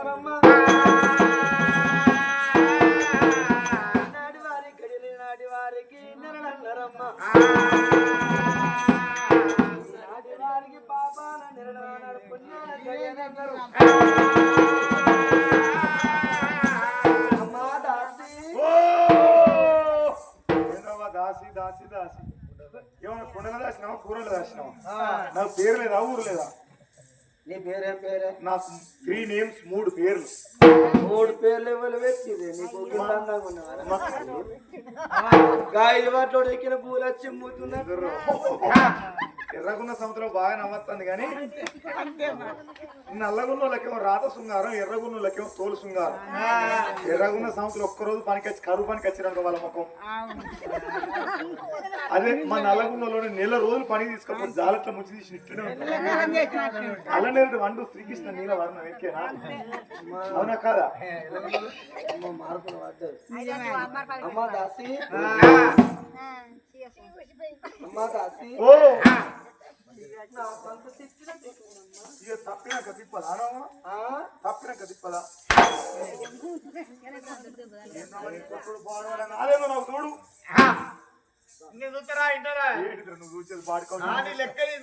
Allah Allah. గాయలు వాటిలో ఎక్కిన పూలు వచ్చి ఎర్రగున్న సంవత్సరం బాగా నవ్వుతుంది కానీ నల్లగున్న లెక్కేమో రాత శృంగారం ఎర్రగున్న లెక్కేమో తోలు శృంగారం. ఎర్రగున్న సంవత్సరం ఒక్కరోజు పనికి వచ్చి కరువు పనికి వచ్చిరంట వాళ్ళ ముఖం. అదే మా నల్లగున్నలోనే నెల రోజులు పని తీసుకపోతే జాలట్ల ముంచి తీసి అల్లనేరుడు వండు శ్రీకృష్ణ నీల వర్ణం ఎక్కేనా? అవునా కాదా? అమ్మ దాసి. ఓ! ఇక తప్పినాక తప్పినాక నాకు చూస్తారా ఇంటారా నువ్వు చూసేది పాడుకోవాలి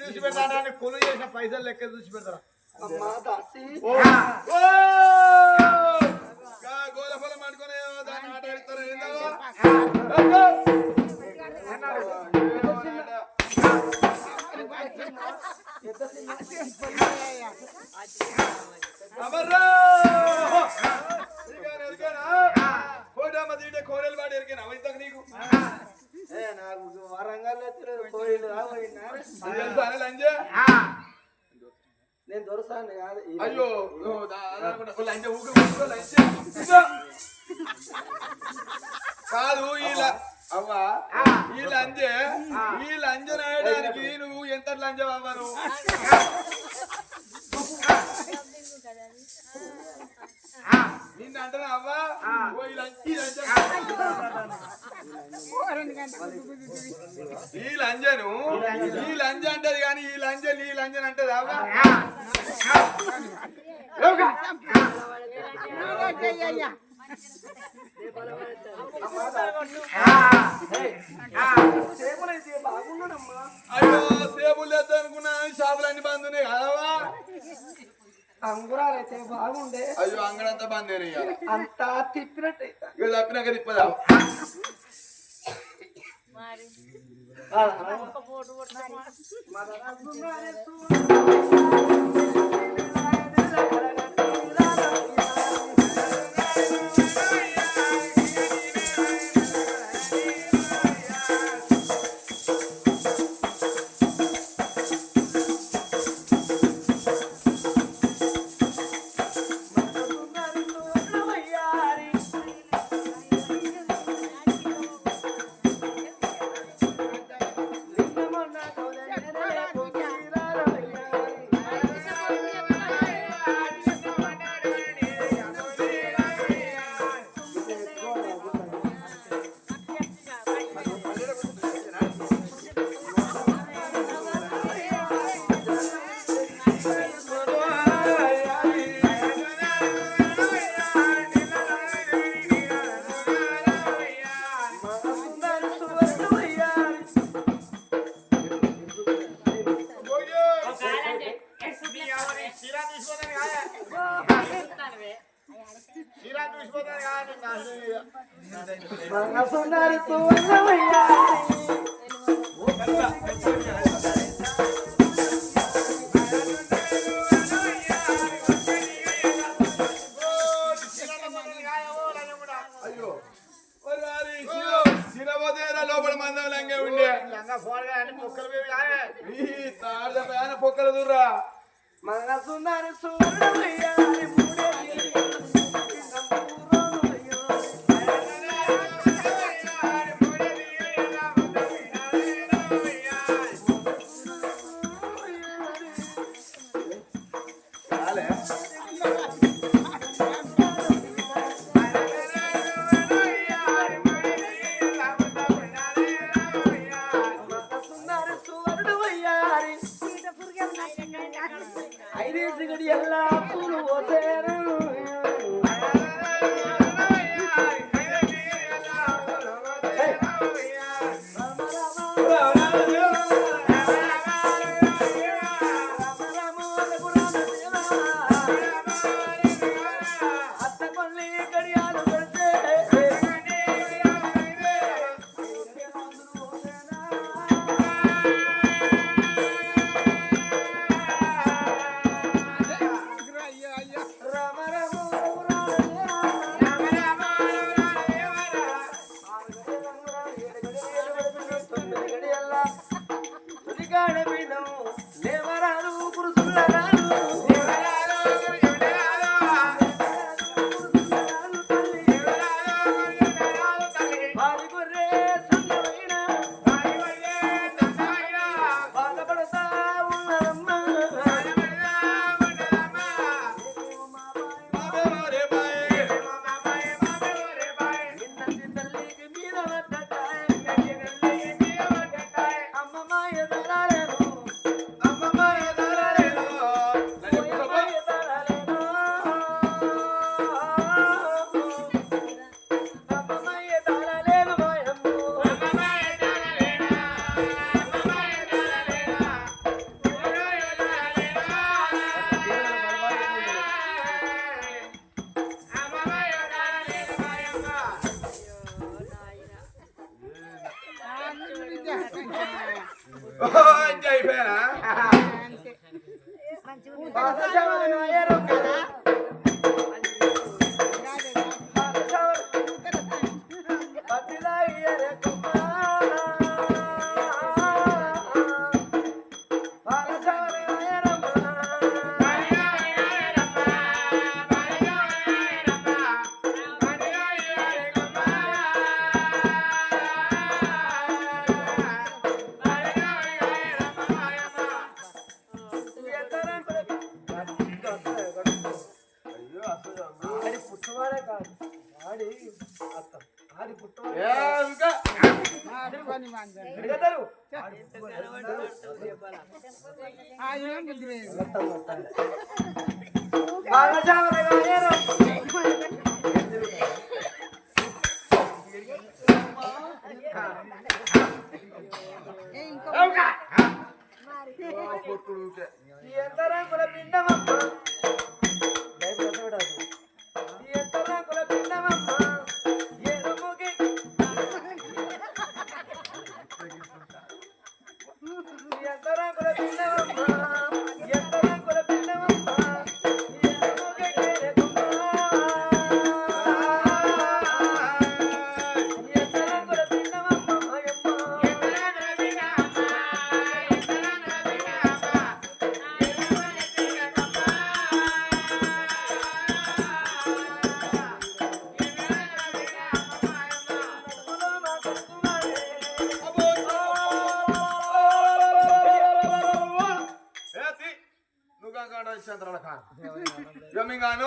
చూసి పెడతారా కొలు చేసిన పైసలు లెక్క చూసి పెడతారా అమ్మ గోల అనుకునే దాన్ని ఆట ఆడిస్తారా కోటమ్మ తీటే కోడలు పాటు ఎరికానా? ఇంతకు నీకు నాకు రా నేను దొరసాను కాదు అయ్యో ఓ, కాదు ఇలా అవ్వా ఈ లంజే ఈ లంజ నాయడానికి నువ్వు ఎంత లంజ అవ్వను నిన్ను అంటున్నా అవ్వా ఓ ఈ ఈ లంజ ఈ లంజను ఈ లంజ అంటది కానీ ఈ లంజ నీ లంజన్ అంటది అవ్వా బాగున్నాడమ్మా అయ్యో సేపులు తెద్దాం అనుకున్నా షాపులు అన్ని బంద్ ఉన్నాయి కదవా అంగురాలైతే బాగుండే. అయ్యో అంగడంతా బంద్ అయినాయి. అంతా తిప్పినట్టు. ఇక తప్పినాక తిప్పదా? సుందరి మన సుందరి ఓ, ఇంకా అయిపోయానా బాలశవరి అడిగతారు బాలశవరి అయ్యరు కొట్టుడు ఊకే. ఎంతరంగుల పిండమమ్మ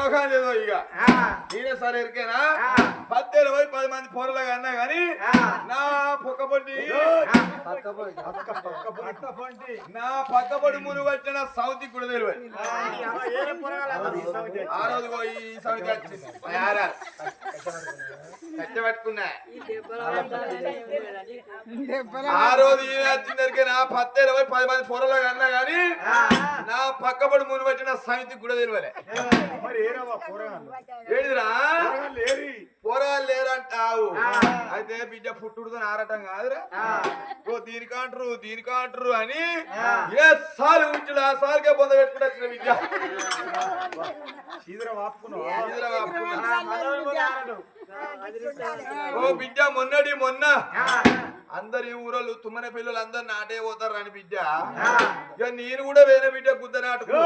ఖాన్ ఇక నేనే సరే పద్దెలు పోయి పది మంది పొరలుగా అన్నా గాని నా పొక్కబొడ్డి నా పక్కబడి మును పట్టిన సౌతి కూడా తెలియదు. ఆ రోజు ఈ సౌతి వచ్చింది. యారాలు. కట్టె పట్టుకున్నా. ఆ రోజు ఈమె వచ్చిందరికి నా పత్తేలు పోయి పది మంది పొరలుగా అన్నా గాని నా పక్కబడి మును పట్టిన సమితి కూడా తెలియలే. ఏడిదిరా? పోరాలు లేరంటావు. అయితే బిడ్డ పుట్టుడుతో ఆరటం కాదురా. ఓ దీనికంటారు దీనికంటారు అని ఏ సారి ఉంచుడు ఆ సారికే పొంద పెట్టుకుంటే వచ్చిన బిడ్డ. ఓ బిడ్డ మొన్నటి మొన్న. అందరు ఈ ఊరోళ్ళు తుమ్మన పిల్లలు అందరు నాటే పోతారు అని బిడ్డ ఇక నేను కూడా వేరే బిడ్డ గుద్ద నాటుకో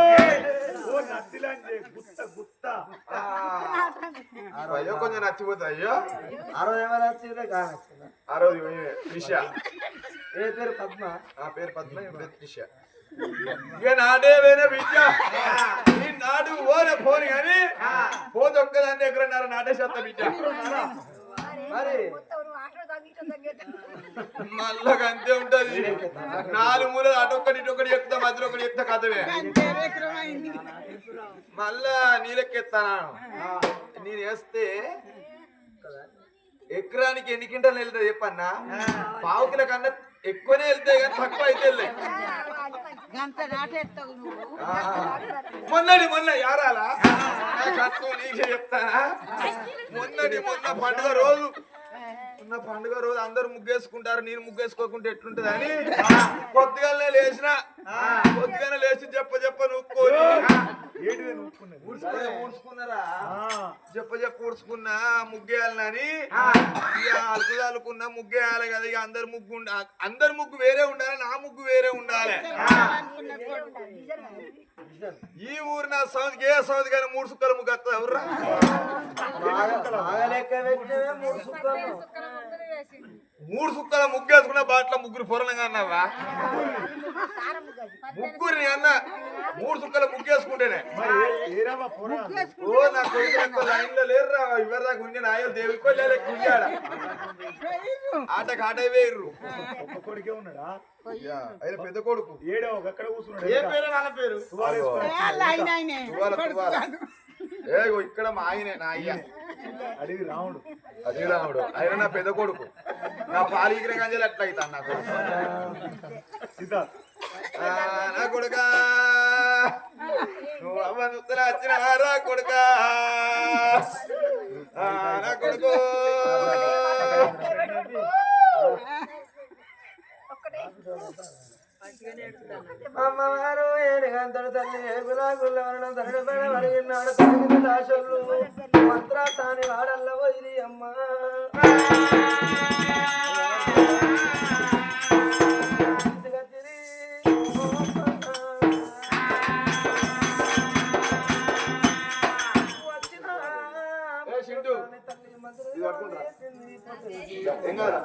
అయ్యో కొంచెం నచ్చిపోతుంది అయ్యో. అరవై ఎవరు వచ్చిందే కానొచ్చిందా ఆ రోజు త్రిష. ఏ పేరు? పద్మ. నా పేరు పద్మ పేరు త్రిష. ఇక నాటే వేరే ఈ నాటు ఓనే పోని కానీ పోతే ఒక్కదాన్ని ఎక్కడన్నారు నాటేసేస్తా బిడ్డ? మరి? మళ్ళా అంతే ఉంటది. నాలుగు మూలలు అటొక్కటి ఇటొక్కటి చెప్తా మధ్యలో ఒకటి చెప్తా కథవే. మళ్ళా నీళ్ళెక్కెత్తాను నేను వేస్తే ఎకరానికి ఎన్ని కింటలు వెళ్తాయి చెప్పన్నా? పావుకుల కన్నా ఎక్కువనే వెళ్తాయి కానీ తక్కువ అయితే మొన్నటి మొన్న యారాలా? చెప్తానా? మొన్నటి మొన్న పండుగ రోజు ఉన్న పండుగ రోజు అందరు ముగ్గేసుకుంటారు నేను ముగ్గేసుకోకుంటే ఎట్లుంటది అని? కొద్దిగానే లేచిన కొద్దిగానే లేచి చెప్ప చెప్ప నూక్కోని ఊడ్చుకున్నారా? చెప్ప చెప్ప ఊడ్చుకున్నా ముగ్గేయాలని అలుకు అలుకున్నా ముగ్గేయాలి కదా ఇక అందరు ముగ్గు అందరు ముగ్గు వేరే ఉండాలి నా ముగ్గు వేరే ఉండాలి. ఈ ఊరు నా సౌదికి ఏ సౌది కానీ మూడు సుక్కల ముగ్గు వస్తుంది ఎవర్రా? బాగా లెక్క పెట్టినవే మూడు సుక్కలు. మూడు సుక్కల ముగ్గు వేసుకున్న బాట్ల ముగ్గురు పొరలంగా అన్నావా? ముగ్గురిని అన్న మూడు సుక్కల ముగ్గు వేసుకుంటేనే. మరి ఏ- ఏరవా పోరగాళ్ళు ఓ నా కొడుకు లైన్లో లేరురా ఇవరి దాకా ఉండే నాయో దేవుడికో ఆటకు ఆట వేయర్రు ఒక్క కొడుకే ఉన్నాడా? ఆయన పెద్ద కొడుకు. ఏడో ఎక్కడ కూర్చున్నాడు? ఏ? పేరు వాళ్ళ పేరు? ఏగో ఇక్కడ మా ఆయనే నా అయ్య. అడిగి రాముడు. అజీరాముడు ఆయన నా పెద్ద కొడుకు. నా పాలిగిన గంజలు అట్లా అవుతాను నా కొడుకు? నా కొడుక. నువ్వు అమ్మ నుత్తల వచ్చిన రా కొడుక. ఆ, నా కొడుకు. అమ్మవారు ఏడు గంటల తల్లి ఏగులా గుల్లవరణ తరడు పడ వడిగినాడు తగిన దాసోళ్ళు మంత్రాసాని వాడల్ల పోయి అమ్మ. చింటూ ఇది పట్టుకుంటారా ఏం కాదా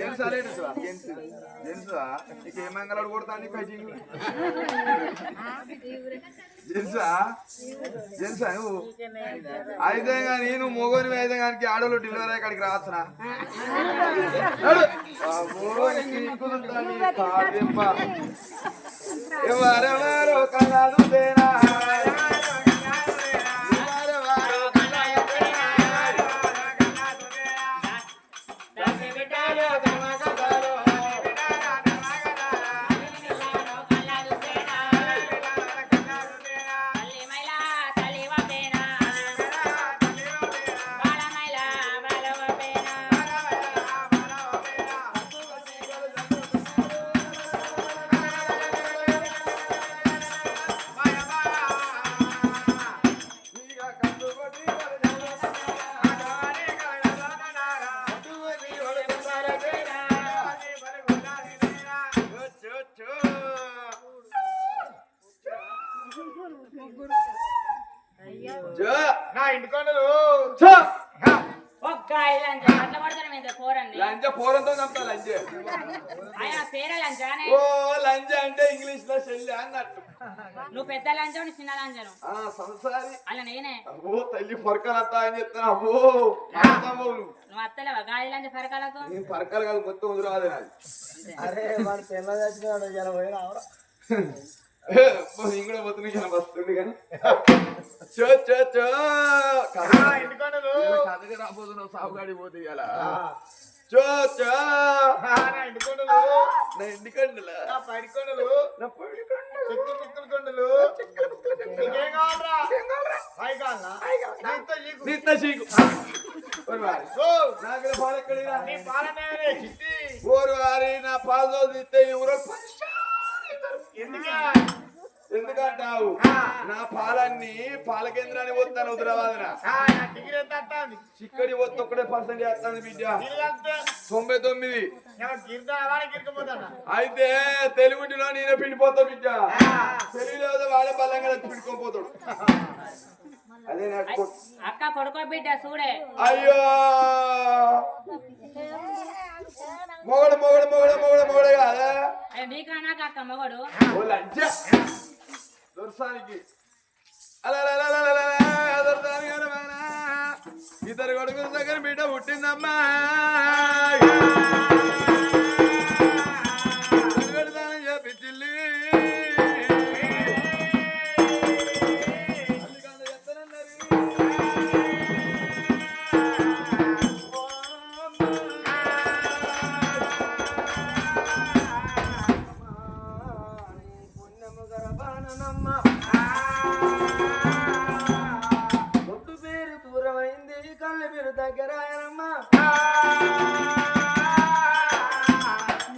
ఏం సరేడుసా తెలుసా నీకు ఏ మంగళాడు కొడతా కొడతాను కజింగ్ తెలుసా తెలుసా నువ్వు? అయితే కానీ నువ్వు మొగోని అయితే కానీ ఆడోళ్ళు డెలివరీ అక్కడికి రావచ్చునా? ఎవరెవరో కన్నాలు తేనా పెద్ద లంచం చిన్న లంచను ఆ సంసారి. అలా నేనే. అబ్బో తల్లి పొరకలంతా అని చెప్తాను. అబ్బో నువ్వు. అత్తలేవా? పరకాలకు? నేను పరకాలు కాదు మొత్తం వదిరాదే నాది. అరే వాడు పిల్ల చచ్చినాడు పోయిన నేను కూడా వస్తుంది కానీ. చో చో చో. రాబోతున్నావు సాగుగాడి పోతే ఇలా నా ఇంటి కొండలు నా కండులా నా పైడి కొండలు. చెక్కి కొండలు. నీకేం కావాలరా? పై కావాలా నీతో చీకు వారి. ఓ, నాకు పాలు ఎక్కడిరా? నీ పాలనే చిట్టి? ఓరు వారి నా పాలు తీస్తే ఎవరో ఎందుకే? ఎందుకంటావు నా పాలన్నీ పాల కేంద్రాన్ని పోతాను హుదరాబాద్ చిక్కడి పోతే ఒక్కడే పర్సెంట్ చేస్తాను బిడ్డ. తొంభై తొమ్మిది. అయితే తెలుగుంటిలో నేనే పిండిపోతా బిడ్డ. తెలియలేదు వాడే బలంగా పిండుకోపోతాడు అదే నాకు అక్క కొడుకో బిడ్డ చూడే. అయ్యో! మొగడు మొగడు మొగడు మొగడు మొగడు కాదా అయ్యో నీకా నాకు అక్క మగడు? ఓ లంచ. దొరసానికి అలా అలా ఇద్దరు కొడుకుల దగ్గర బిడ్డ పుట్టిందమ్మా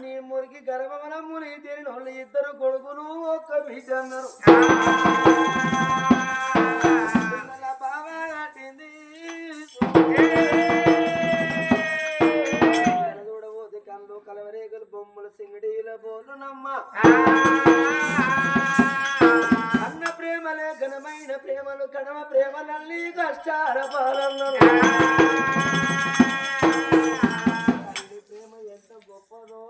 నీ మురికి గర్భమున ముని తీరిన వాళ్ళు ఇద్దరు కొడుకులు ఒక్క బిడ్డ అన్నారు పిల్లల కట్టింది. చూడబోతే కళ్ళు కలవరేగలు బొమ్మలు సింగడీల బోలునమ్మ ఉన్న ప్రేమలే ఘనమైన ప్రేమలు కడమ ప్రేమలన్నీ కష్టాల పాలన్న ప్రేమ ఎంత గొప్పదో.